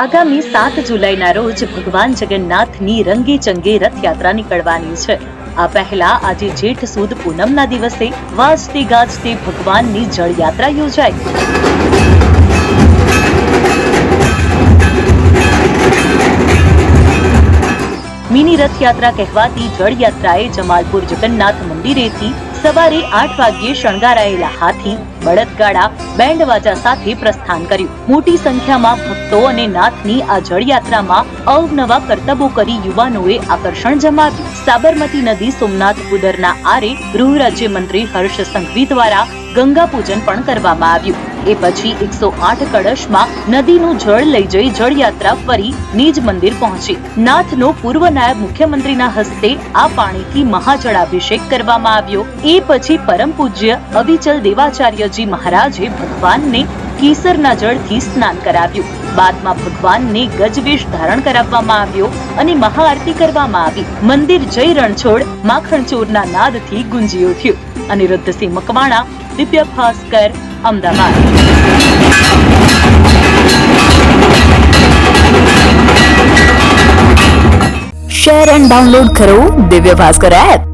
આગામી સાત જુલાઈના રોજ ભગવાન જગન્નાથની રંગે ચંગે રથયાત્રા નીકળવાની છે. આ પહેલા આજે જેઠ સુદ પૂનમના દિવસે વાજતે ગાજતે ભગવાનની જળયાત્રા યોજાઈ. મિની રથયાત્રા કહેવાતી જળયાત્રાએ જમાલપુર જગન્નાથ મંદિરેથી સવારે આઠ વાગ્યે શણગારાયેલા હાથી બળદગાડા બેન્ડ વાજા સાથે પ્રસ્થાન કર્યું. મોટી સંખ્યામાં ભક્તો અને નાથની આ જળયાત્રામાં અવનવા કરતબો કરી યુવાનોએ આકર્ષણ જમાવ્યું. સાબરમતી નદી સોમનાથ ઉદરના આરે ગૃહ રાજ્યમંત્રી હર્ષ સંઘવી દ્વારા ગંગા પૂજન પણ કરવામાં આવ્યું. એ પછી એકસો આઠ કળશમાં નદીનું જળ લઈ જઈ જળયાત્રા ફરી નિજ મંદિર પહોંચી. નાથનો પૂર્વ નાયબ મુખ્યમંત્રીના હસ્તે આ પાણીથી મહાજળાભિષેક કરવામાં આવ્યો. એ પછી પરમ પૂજ્ય અવિચલ દેવાચાર્યજી મહારાજે ભગવાનને કેસરના જળથી સ્નાન કરાવ્યું. બાદમાં ભગવાનને ગજવેશ ધારણ કરાવવામાં આવ્યો અને મહાઆરતી કરવામાં આવી. મંદિર જય રણછોડ માખણચોરના નાદથી ગુંજી ઉઠ્યું. Anirudhsinh Makwana, Divya Bhaskar Ahmedabad share and download કરો દિવ્ય ભાસ્કર એપ